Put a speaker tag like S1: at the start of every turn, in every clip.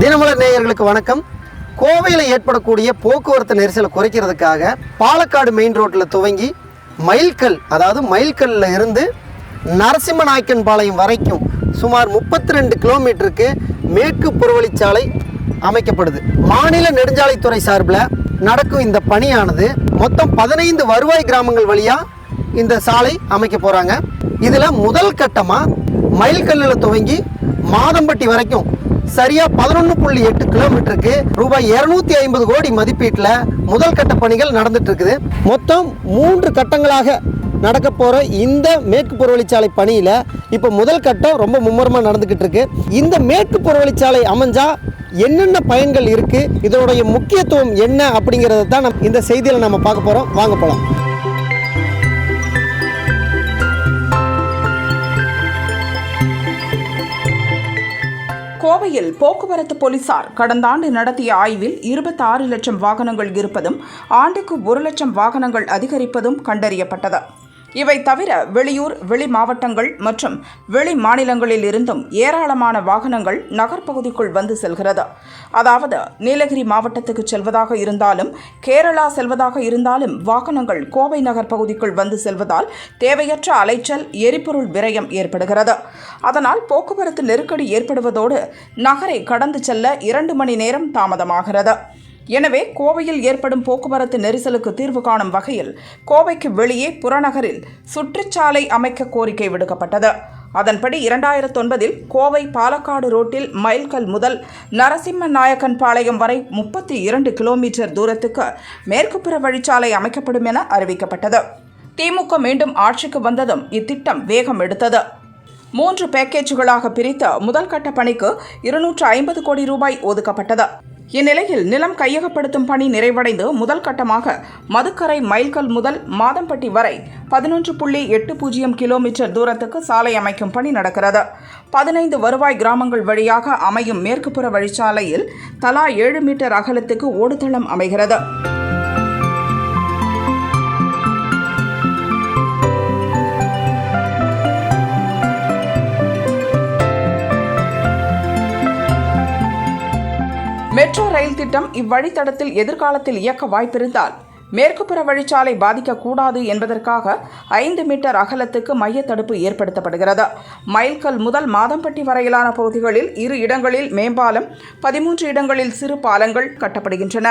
S1: தினமலர் நேயர்களுக்கு வணக்கம். கோவையில் ஏற்படக்கூடிய போக்குவரத்து நெரிசலை குறைக்கிறதுக்காக பாலக்காடு மெயின் ரோட்டில் துவங்கி மைல்கல் அதாவது மைல்கல்லில் இருந்து நரசிம்மநாயக்கன் பாளையம் வரைக்கும் சுமார் முப்பத்தி ரெண்டு கிலோமீட்டருக்கு மேற்கு புறவழிச்சாலை அமைக்கப்படுது. மாநில நெடுஞ்சாலைத்துறை சார்பில் நடக்கும் இந்த பணியானது மொத்தம் பதினைந்து வருவாய் கிராமங்கள் வழியாக இந்த சாலை அமைக்க போகிறாங்க இதில் முதல் கட்டமாக மைல்கல்லில் துவங்கி மாதம்பட்டி வரைக்கும் சரியா பதினொன்று புள்ளி எட்டு கிலோமீட்டருக்கு ரூபாய் இருநூத்தி ஐம்பது கோடி மதிப்பீட்டில் முதல் கட்ட பணிகள் நடந்துட்டு இருக்குது. மொத்தம் மூன்று கட்டங்களாக நடக்க போகிற இந்த மேற்கு புறவழிச்சாலை பணியில் இப்போ முதல் கட்டம் ரொம்ப மும்முரமாக நடந்துக்கிட்டு இருக்கு. இந்த மேற்கு புறவழிச்சாலை அமைஞ்சா என்னென்ன பயன்கள் இருக்கு? இதனுடைய முக்கியத்துவம் என்ன அப்படிங்கிறத தான் நம்ம இந்த செய்தியில் நம்ம பார்க்க போகிறோம் வாங்க போகலாம்
S2: கோவையில் போக்குவரத்து போலீசார் கடந்த ஆண்டு நடத்திய ஆய்வில் இருபத்தாறு லட்சம் வாகனங்கள் இருப்பதும் ஆண்டுக்கு ஒரு லட்சம் வாகனங்கள் அதிகரிப்பதும் கண்டறியப்பட்டது. இவை தவிர வெளியூர் வெளி மாவட்டங்கள் மற்றும் வெளி மாநிலங்களில் இருந்தும் ஏராளமான வாகனங்கள் நகர்ப்பகுதிக்குள் வந்து செல்கிறது. அதாவது நீலகிரி மாவட்டத்துக்கு செல்வதாக இருந்தாலும் கேரளா செல்வதாக இருந்தாலும் வாகனங்கள் கோவை நகர் பகுதிக்குள் வந்து செல்வதால் தேவையற்ற அலைச்சல் எரிபொருள் விரயம் ஏற்படுகிறது. அதனால் போக்குவரத்து நெருக்கடி ஏற்படுவதோடு நகரை கடந்து செல்ல இரண்டு மணி நேரம் தாமதமாகிறது. எனவே கோவையில் ஏற்படும் போக்குவரத்து நெரிசலுக்கு தீர்வு காணும் வகையில் கோவைக்கு வெளியே புறநகரில் சுற்றுச்சாலை அமைக்க கோரிக்கை விடுக்கப்பட்டது. அதன்படி இரண்டாயிரத்தி ஒன்பதில் கோவை பாலக்காடு ரோட்டில் மைல்கல் முதல் நரசிம்ம நாயக்கன் பாளையம் வரை முப்பத்தி இரண்டு கிலோமீட்டர் தூரத்துக்கு மேற்குப்புற வழிச்சாலை அமைக்கப்படும் என அறிவிக்கப்பட்டது. திமுக மீண்டும் ஆட்சிக்கு வந்ததும் இத்திட்டம் வேகம் எடுத்தது. மூன்று பேக்கேஜுகளாக பிரித்த முதல் கட்ட பணிக்கு இருநூற்று ஐம்பது கோடி ரூபாய் ஒதுக்கப்பட்டது. இந்நிலையில் நிலம் கையகப்படுத்தும் பணி நிறைவடைந்து முதல் கட்டமாக மதுக்கரை மைல்கல் முதல் மாதம்பட்டி வரை பதினொன்று புள்ளி எட்டு பூஜ்ஜியம் கிலோமீட்டர் தூரத்துக்கு சாலை அமைக்கும் பணி நடக்கிறது. பதினைந்து வருவாய் கிராமங்கள் வழியாக அமையும் மேற்குப்புற வழிச்சாலையில் தலா ஏழு மீட்டர் அகலத்துக்கு ஓடுதளம் அமைகிறது. மெட்ரோ ரயில் திட்டம் இவ்வழித்தடத்தில் எதிர்காலத்தில் இயக்க வாய்ப்பிருந்தால் மேற்குப்புற வழிச்சாலை பாதிக்கக்கூடாது என்பதற்காக ஐந்து மீட்டர் அகலத்துக்கு மைய தடுப்பு ஏற்படுத்தப்படுகிறது. மைல்கல் முதல் மாதம்பட்டி வரையிலான பகுதிகளில் இரு இடங்களில் மேம்பாலம் பதிமூன்று இடங்களில் சிறு பாலங்கள் கட்டப்படுகின்றன.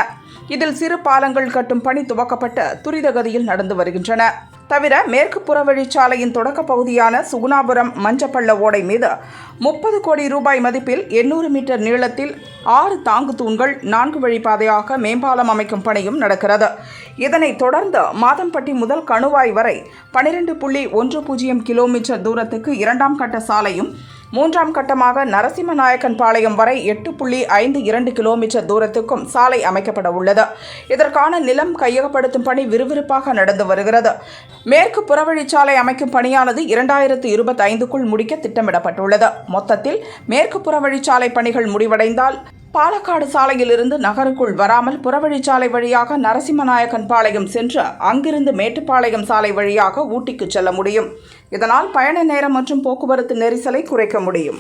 S2: இதில் சிறு பாலங்கள் கட்டும் பணி துவக்கப்பட்டு துரிதகதியில் நடந்து வருகின்றன. தவிர மேற்கு புறவழிச்சாலையின் தொடக்க பகுதியான சுகுணாபுரம் மஞ்சப்பள்ள ஓடை மீது முப்பது கோடி ரூபாய் மதிப்பில் எண்ணூறு மீட்டர் நீளத்தில் ஆறு தாங்கு தூண்கள் நான்கு வழிப்பாதையாக மேம்பாலம் அமைக்கும் பணியும் நடக்கிறது. இதனைத் தொடர்ந்து மாதம்பட்டி முதல் கணுவாய் வரை பனிரெண்டு புள்ளி ஒன்று பூஜ்ஜியம் கிலோமீட்டர் தூரத்துக்கு இரண்டாம் கட்ட சாலையும் மூன்றாம் கட்டமாக நரசிம்மநாயக்கன் பாளையம் வரை எட்டு புள்ளி ஐந்து இரண்டு கிலோமீட்டர் தூரத்துக்கும் சாலை அமைக்கப்பட உள்ளது. இதற்கான நிலம் கையகப்படுத்தும் பணி விறுவிறுப்பாக நடந்து வருகிறது. மேற்கு புறவழிச்சாலை அமைக்கும் பணியானது இரண்டாயிரத்து இருபத்தைந்துக்குள் முடிக்க திட்டமிடப்பட்டுள்ளது. மொத்தத்தில் மேற்கு புறவழிச்சாலை பணிகள் முடிவடைந்தால் பாலக்காடு சாலையிலிருந்து நகருக்குள் வராமல் புறவழிச்சாலை வழியாக நரசிம்மநாயக்கன் பாளையம் சென்று அங்கிருந்து மேட்டுப்பாளையம் சாலை வழியாக ஊட்டிக்கு செல்ல முடியும். இதனால் பயண நேரம் மற்றும் போக்குவரத்து நெரிசலை குறைக்க முடியும்.